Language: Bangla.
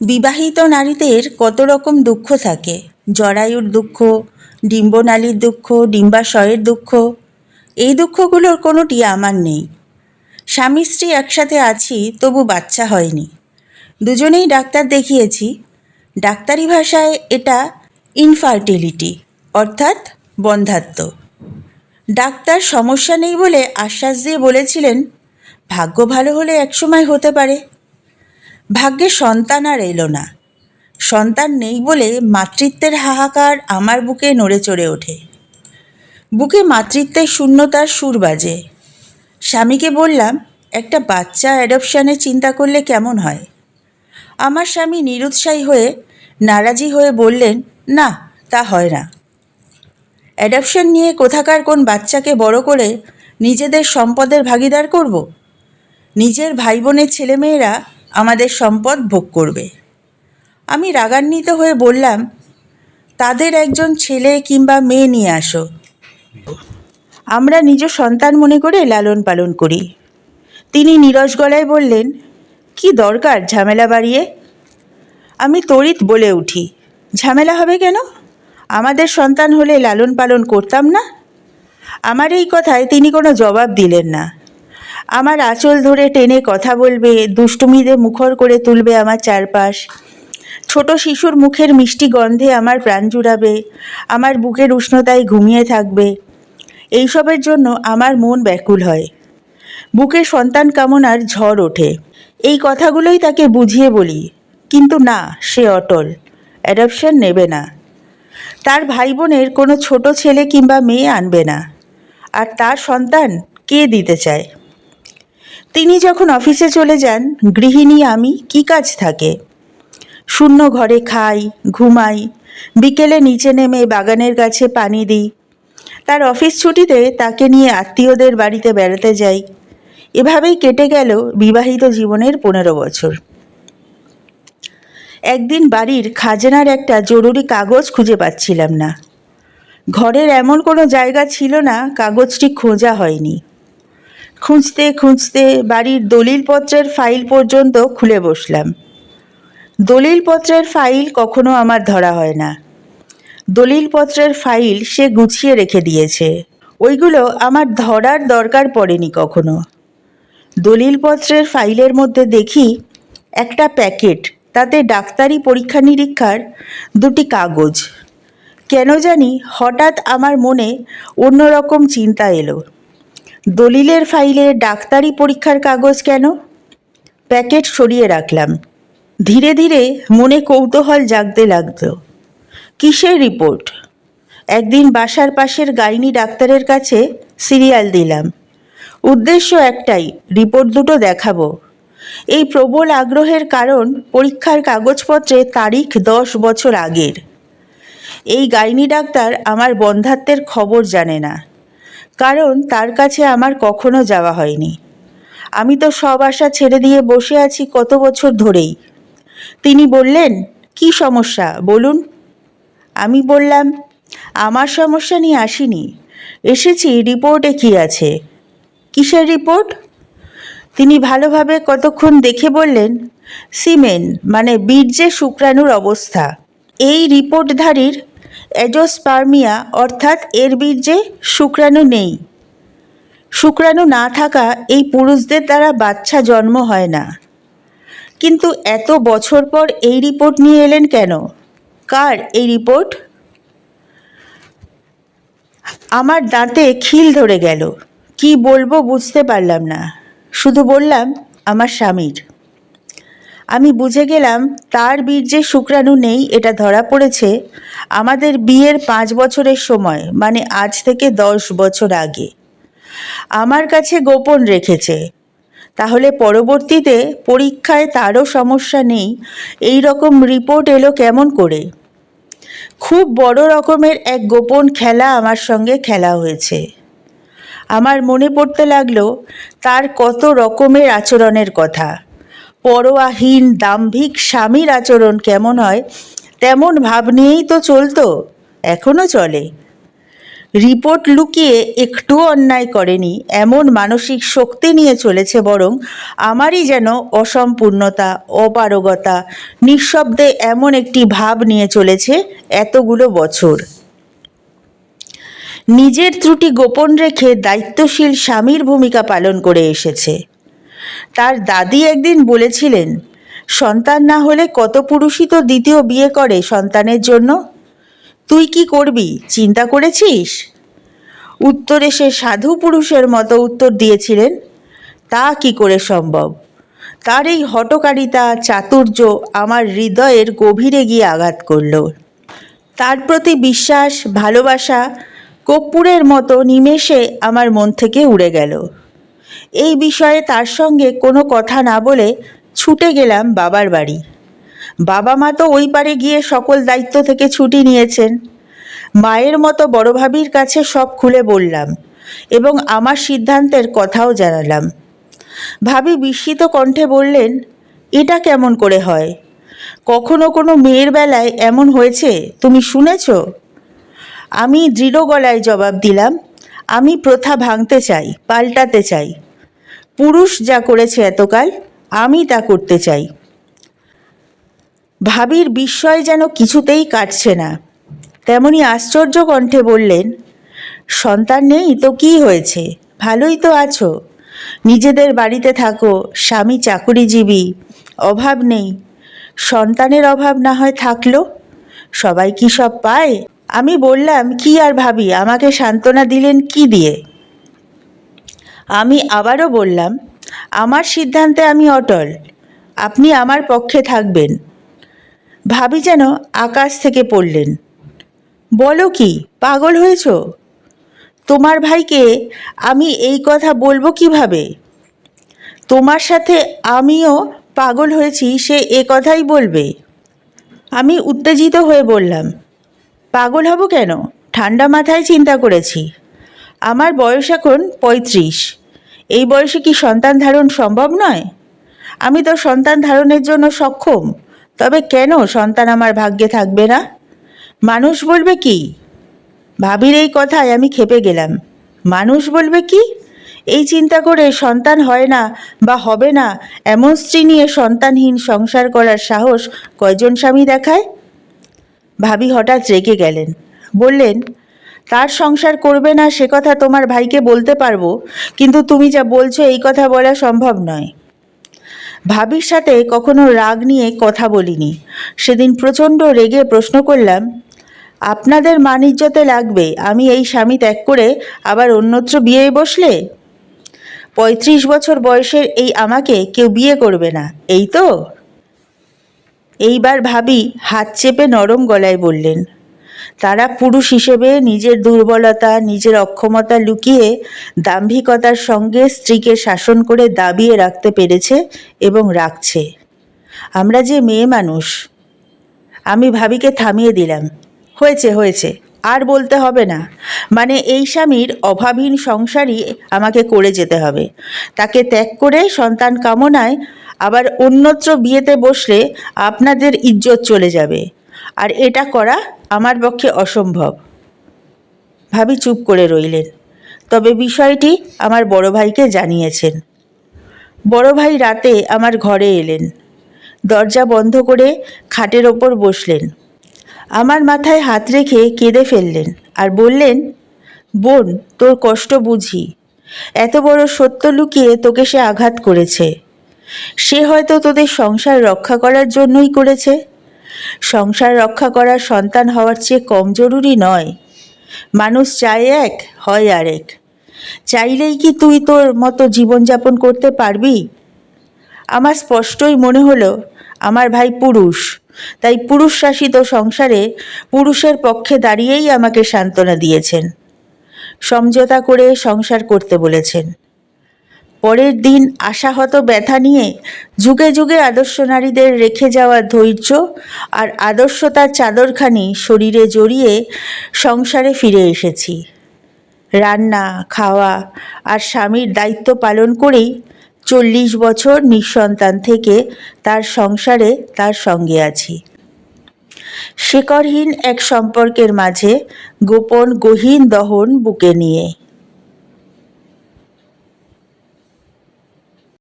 বিবাহিত নারীদের কত রকম দুঃখ থাকে? জরায়ুর দুঃখ, ডিম্বনালীর দুঃখ, ডিম্বাশয়ের দুঃখ, এই দুঃখগুলোর কোনোটি আমার নেই। স্বামী স্ত্রী একসাথে আছি, তবু বাচ্চা হয়নি। দুজনেই ডাক্তার দেখিয়েছি। ডাক্তারি ভাষায় এটা ইনফার্টিলিটি অর্থাৎ বন্ধাত্ম। ডাক্তার সমস্যা নেই বলে আশ্বাস দিয়ে বলেছিলেন, ভাগ্য ভালো হলে একসময় হতে পারে। ভাগ্যে সন্তান আর এলো না। সন্তান নেই বলে মাতৃত্বের হাহাকার আমার বুকে নড়ে চড়ে ওঠে। বুকে মাতৃত্বের শূন্যতার সুর বাজে। স্বামীকে বললাম, একটা বাচ্চা অ্যাডপশানের চিন্তা করলে কেমন হয়? আমার স্বামী নিরুৎসাহী হয়ে, নারাজি হয়ে বললেন, না, তা হয় না। অ্যাডপশন নিয়ে কোথাকার কোন বাচ্চাকে বড় করে নিজেদের সম্পদের ভাগিদার করব? নিজের ভাই বোনের ছেলেমেয়েরা আমাদের সম্পদ ভোগ করবে। আমি রাগান্বিত হয়ে বললাম, তাদের একজন ছেলে কিংবা মেয়ে নিয়ে আসো। আমরা নিজ সন্তান মনে করে লালন পালন করি। তিনি নিরস গলায় বললেন, কি দরকার ঝামেলা বাড়িয়ে? আমি তড়িৎ বলে উঠি। ঝামেলা হবে কেন? আমাদের সন্তান হলে লালন পালন করতাম না? আমার এই কথায় তিনি কোনো জবাব দিলেন না। আমার আঁচল ধরে টেনে কথা বলবে দুষ্টুমিদে মুখর করে তুলবে আমার চারপাশ। ছোট শিশুর মুখের মিষ্টি গন্ধে আমার প্রাণ জুড়াবে, আমার বুকের উষ্ণতায় ঘুমিয়ে থাকবে। এইসবের জন্য আমার মন ব্যাকুল হয়। বুকে সন্তান কামনার ঝড় ওঠে। এই কথাগুলোই তাকে বুঝিয়ে বলি, কিন্তু না, সে অটল, অ্যাডপশন নেবে না। তার ভাই বোনের কোনো ছোট ছেলে কিংবা মেয়ে আনবে না, আর তার সন্তান কে দিতে চায়? তিনি যখন অফিসে চলে যান, গৃহিণী আমি কি কাজ থাকে? শূন্য ঘরে খাই, ঘুমাই, বিকেলে নিচে নেমে বাগানের গাছে পানি দিই। তার অফিস ছুটিতে তাকে নিয়ে আত্মীয়দের বাড়িতে বেড়াতে যাই। এভাবেই কেটে গেল বিবাহিত জীবনের পনেরো বছর। একদিন বাড়ির খাজনার একটা জরুরি কাগজ খুঁজে পাচ্ছিলাম না। ঘরের এমন কোনো জায়গা ছিল না, কাগজটি খোঁজা হয়নি। খুঁজতে খুঁজতে বাড়ির দলিলপত্রের ফাইল পর্যন্ত খুলে বসলাম। দলিলপত্রের ফাইল কখনো আমার ধরা হয় না। দলিলপত্রের ফাইল সে গুছিয়ে রেখে দিয়েছে। ওইগুলো আমার ধরার দরকার পড়েনি কখনো। দলিলপত্রের ফাইলের মধ্যে দেখি একটা প্যাকেট, তাতে ডাক্তারি পরীক্ষা নিরীক্ষার দুটি কাগজ। কেন জানি হঠাৎ আমার মনে অন্যরকম চিন্তা এলো। দলিলের ফাইলে ডাক্তারি পরীক্ষার কাগজ কেন? প্যাকেট সরিয়ে রাখলাম। ধীরে ধীরে মনে কৌতূহল জাগতে লাগতো কিসের রিপোর্ট? একদিন বাসার পাশের গাইনি ডাক্তারের কাছে সিরিয়াল দিলাম। উদ্দেশ্য একটাই, রিপোর্ট দুটো দেখাবো। এই প্রবল আগ্রহের কারণ পরীক্ষার কাগজপত্রে তারিখ দশ বছর আগের। এই গাইনি ডাক্তার আমার বন্ধাত্বের খবর জানে না। কারণ তার কাছে আমার কখনো যাওয়া হয়নি। আমি তো সব আশা ছেড়ে দিয়ে বসে আছি কত বছর ধরেই। তিনি বললেন, কি সমস্যা? বলুন। আমি বললাম, আমার সমস্যা নিয়ে আসিনি। এসেছি, রিপোর্টে কি আছে? কিসের রিপোর্ট? তিনি ভালোভাবে কতক্ষণ দেখে বললেন সিমেন মানে বীর্যে শুক্রাণুর অবস্থা। এই রিপোর্টধারীর অ্যাজোস্পার্মিয়া অর্থাৎ এর বীর্যে শুক্রাণু নেই। শুক্রাণু না থাকা এই পুরুষদের দ্বারা বাচ্চা জন্ম হয় না। কিন্তু এত বছর পর এই রিপোর্ট নিয়ে এলেন কেন? কার এই রিপোর্ট? আমার দাঁতে খিল ধরে গেল। কি বলব বুঝতে পারলাম না। শুধু বললাম, আমার স্বামীর। আমি বুঝে গেলাম তার বীর্যে শুক্রাণু নেই, এটা ধরা পড়েছে আমাদের বিয়ের পাঁচ বছরের সময় মানে আজ থেকে দশ বছর আগে। আমার কাছে গোপন রেখেছে। তাহলে পরবর্তীতে পরীক্ষায় তারও সমস্যা নেই, এই রকম রিপোর্ট এলো কেমন করে? খুব বড় রকমের এক গোপন খেলা আমার সঙ্গে খেলা হয়েছে। আমার মনে পড়তে লাগল, তার কত রকমের আচরণের কথা। পরোয়াহীন দাম্ভিক স্বামীর আচরণ কেমন হয়? তেমন ভাব নিয়েই তো চলতো এখনও চলে। রিপোর্ট লুকিয়ে একটুও অন্যায় করেনি, এমন মানসিক শক্তি নিয়ে চলেছে বরং আমারই যেন অসম্পূর্ণতা, অপারগতা, নিঃশব্দে এমন একটি ভাব নিয়ে চলেছে এতগুলো বছর। নিজের ত্রুটি গোপন রেখে দায়িত্বশীল স্বামীর ভূমিকা পালন করে এসেছে। তার দাদি একদিন বলেছিলেন, সন্তান না হলে কত পুরুষই তো দ্বিতীয় বিয়ে করে সন্তানের জন্য। তুই কি করবি? চিন্তা করেছিস? উত্তরে সে সাধু পুরুষের মতো উত্তর দিয়েছিলেন, তা কি করে সম্ভব? তার এই হটকারিতা চাতুর্য আমার হৃদয়ের গভীরে গিয়ে আঘাত করল। তার প্রতি বিশ্বাস, ভালোবাসা, কর্পূরের মতো নিমেষে আমার মন থেকে উড়ে গেল। এই বিষয়ে তার সঙ্গে কোনো কথা না বলে ছুটে গেলাম বাবার বাড়ি। বাবা মা তো ওই পারে গিয়ে সকল দায়িত্ব থেকে ছুটি নিয়েছেন। মায়ের মতো বড় ভাবির কাছে সব খুলে বললাম এবং আমার সিদ্ধান্তের কথাও জানালাম। ভাবি বিস্মিত কণ্ঠে বললেন, এটা কেমন করে হয়? কখনো কোনো মেয়ের বেলায় এমন হয়েছে? তুমি শুনেছ? আমি দৃঢ় গলায় জবাব দিলাম, আমি প্রথা ভাঙতে চাই, পাল্টাতে চাই। পুরুষ যা করেছে এতকাল, আমি তা করতে চাই। ভাবির বিস্ময় যেন কিছুতেই কাটছে না। তেমনি আশ্চর্য কণ্ঠে বললেন, সন্তান নেই তো কি হয়েছে? ভালোই তো আছো। নিজেদের বাড়িতে থাকো, স্বামী চাকুরিজীবী, অভাব নেই। সন্তানের অভাব না হয় থাকল। সবাই কি সব পায়? আমি বললাম, কি আর ভাবি? আমাকে সান্ত্বনা দিলেন কি দিয়ে? আমি আবারও বললাম, আমার সিদ্ধান্তে আমি অটল। আপনি আমার পক্ষে থাকবেন। ভাবি যেন আকাশ থেকে পড়লেন। বলো কি, পাগল হয়েছ? তোমার ভাইকে আমি এই কথা বলব কীভাবে? তোমার সাথে আমিও পাগল হয়েছি, সে এ কথাই বলবে। আমি উত্তেজিত হয়ে বললাম, পাগল হব কেন? ঠান্ডা মাথায় চিন্তা করেছি। আমার বয়স এখন পঁয়ত্রিশ। এই বয়সে কি সন্তান ধারণ সম্ভব নয়? আমি তো সন্তান ধারণের জন্য সক্ষম, তবে কেন সন্তান আমার ভাগ্যে থাকবে না? মানুষ বলবে কি? ভাবির এই কথায় আমি খেপে গেলাম। মানুষ বলবে কি? এই চিন্তা করে সন্তান হয় না বা হবে না এমন স্ত্রী নিয়ে সন্তানহীন সংসার করার সাহস কয়জন স্বামী দেখায়? ভাবি হঠাৎ রেগে গেলেন। বললেন তার সংসার করবে না, সে কথা তোমার ভাইকে বলতে পারব, কিন্তু তুমি যা বলছো, এই কথা বলা সম্ভব নয়। ভাবির সাথে কখনো রাগ নিয়ে কথা বলিনি। সেদিন প্রচণ্ড রেগে প্রশ্ন করলাম, আপনাদের মানিজ্যতে লাগবে, আমি এই স্বামী ত্যাগ করে আবার অন্যত্র বিয়ে বসলে? পঁয়ত্রিশ বছর বয়সের এই আমাকে কেউ বিয়ে করবে না, এই তো? এইবার ভাবি হাত চেপে নরম গলায় বললেন তারা পুরুষ হিসেবে নিজের দুর্বলতা, নিজের অক্ষমতা লুকিয়ে দাম্ভিকতার সঙ্গে স্ত্রীকে শাসন করে দাবিয়ে রাখতে পেরেছে এবং রাখছে। আমরা যে মেয়ে মানুষ, আমি ভাবিকে থামিয়ে দিলাম। হয়েছে হয়েছে, আর বলতে হবে না। মানে এই স্বামীর অভাবহীন সংসারই আমাকে করে যেতে হবে। তাকে ত্যাগ করে সন্তান কামনায় আবার অন্যত্র বিয়েতে বসলে আপনাদের ইজ্জত চলে যাবে। আর এটা করা আমার পক্ষে অসম্ভব। ভাবি চুপ করে রইলেন। তবে বিষয়টি আমার বড় ভাইকে জানিয়েছেন। বড় ভাই রাতে আমার ঘরে এলেন। দরজা বন্ধ করে খাটের ওপর বসলেন। আমার মাথায় হাত রেখে কেঁদে ফেললেন আর বললেন, বোন, তোর কষ্ট বুঝি। এত বড় সত্য লুকিয়ে তোকে সে আঘাত করেছে। সে হয়তো তোদের সংসার রক্ষা করার জন্যই করেছে। সংসার রক্ষা করা সন্তান হওয়ার চেয়ে কম জরুরি নয়। মানুষ চায় এক, হয় আরেক। চাইলেই কি তুই তোর মতো জীবনযাপন করতে পারবি? আমার স্পষ্টই মনে হলো, আমার ভাই পুরুষ। তাই পুরুষ শাসিত সংসারে পুরুষের পক্ষে দাঁড়িয়েই আমাকে সান্ত্বনা দিয়েছেন। সমঝোতা করে সংসার করতে বলেছেন। পরের দিন আশাহত ব্যথা নিয়ে যুগে যুগে আদর্শ নারীদের রেখে যাওয়া ধৈর্য আর আদর্শতার চাদরখানি শরীরে জড়িয়ে সংসারে ফিরে এসেছি। রান্না, খাওয়া আর স্বামীর দায়িত্ব পালন করেই চল্লিশ বছর নিঃসন্তান থেকে তার সংসারে তার সঙ্গে আছি। শিকড়হীন এক সম্পর্কের মাঝে গোপন গহীন দহন বুকে নিয়ে।